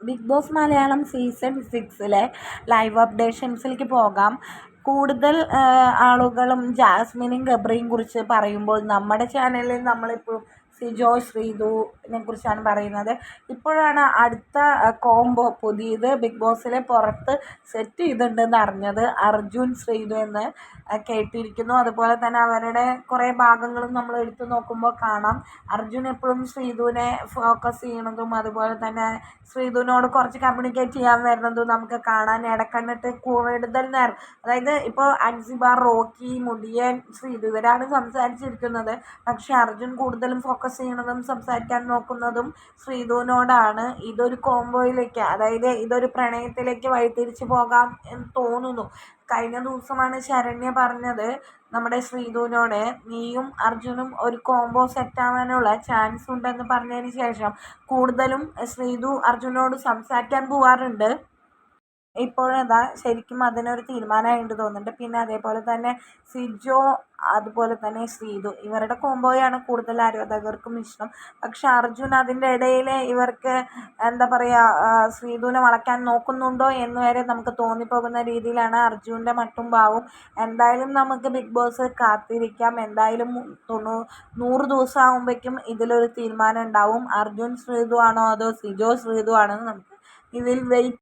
Big boss Malayalam season സിക്സിലെ live അപ്ഡേഷൻസിലേക്ക് പോകാം. കൂടുതൽ ആളുകളും ജാസ്മിനും ഗബ്രിയും കുറിച്ച് പറയുമ്പോൾ നമ്മുടെ ചാനലിൽ നമ്മളിപ്പോൾ സിജോ ശ്രീതുവിനെ കുറിച്ചാണ് പറയുന്നത്. ഇപ്പോഴാണ് അടുത്ത കോംബോ പുതിയത് ബിഗ് ബോസിലെ പുറത്ത് സെറ്റ് ചെയ്തിട്ടുണ്ടെന്ന് അറിഞ്ഞത് അർജുൻ ശ്രീതു എന്ന് കേട്ടിരിക്കുന്നു. അതുപോലെ തന്നെ അവരുടെ കുറേ ഭാഗങ്ങളും നമ്മൾ എടുത്തു നോക്കുമ്പോൾ കാണാം. അർജുൻ എപ്പോഴും ശ്രീതുവിനെ ഫോക്കസ് ചെയ്യണതും അതുപോലെ തന്നെ ശ്രീതുവിനോട് കുറച്ച് കമ്മ്യൂണിക്കേറ്റ് ചെയ്യാൻ വരുന്നതും നമുക്ക് കാണാൻ ഇടക്കണ്ണിട്ട് കൂടുതൽ നേരം അതായത് ഇപ്പോൾ അൻസിബാർ റോക്കി മുടിയൻ ശ്രീതു ഇവരാണ് സംസാരിച്ചിരിക്കുന്നത്. പക്ഷേ അർജുൻ കൂടുതലും ഫോക്കസ് ചെയ്യണതും സംസാരിക്കാൻ നോക്കുന്നതും ശ്രീധുവിനോടാണ്. ഇതൊരു കോംബോയിലേക്ക് അതായത് ഇതൊരു പ്രണയത്തിലേക്ക് വഴിതിരിച്ചു പോകാം എന്ന് തോന്നുന്നു. കഴിഞ്ഞ ദിവസമാണ് ശരണ്യ പറഞ്ഞത് നമ്മുടെ ശ്രീധുവിനോട് നീയും അർജുനും ഒരു കോംബോ സെറ്റാവാനുള്ള ചാൻസ് ഉണ്ടെന്ന് പറഞ്ഞതിന് ശേഷം കൂടുതലും ശ്രീധു അർജുനോട് സംസാരിക്കാൻ പോവാറുണ്ട്. ഇപ്പോഴതാ ശരിക്കും അതിനൊരു തീരുമാനമായിട്ട് തോന്നുന്നുണ്ട്. പിന്നെ അതേപോലെ തന്നെ സിജോ അതുപോലെ തന്നെ ശ്രീതു ഇവരുടെ കോംബോയാണ് കൂടുതൽ ആരാധകർക്കും ഇഷ്ടം. പക്ഷെ അർജുൻ അതിന്റെ ഇടയിൽ ഇവർക്ക് എന്താ പറയുക ശ്രീതുവിനെ വളയ്ക്കാൻ നോക്കുന്നുണ്ടോ എന്ന് വരെ നമുക്ക് തോന്നിപ്പോകുന്ന രീതിയിലാണ് അർജുന്റെ മട്ടും ഭാവും എന്തായാലും നമുക്ക് ബിഗ് ബോസ് കാത്തിരിക്കാം. എന്തായാലും തൊണ്ണൂ നൂറ് ദിവസം ആകുമ്പോഴേക്കും ഇതിലൊരു തീരുമാനം ഉണ്ടാവും. അർജുൻ ശ്രീതു ആണോ അതോ സിജോ ശ്രീതു ആണോ എന്ന് നമുക്ക് ഇതിൽ വെയിറ്റ്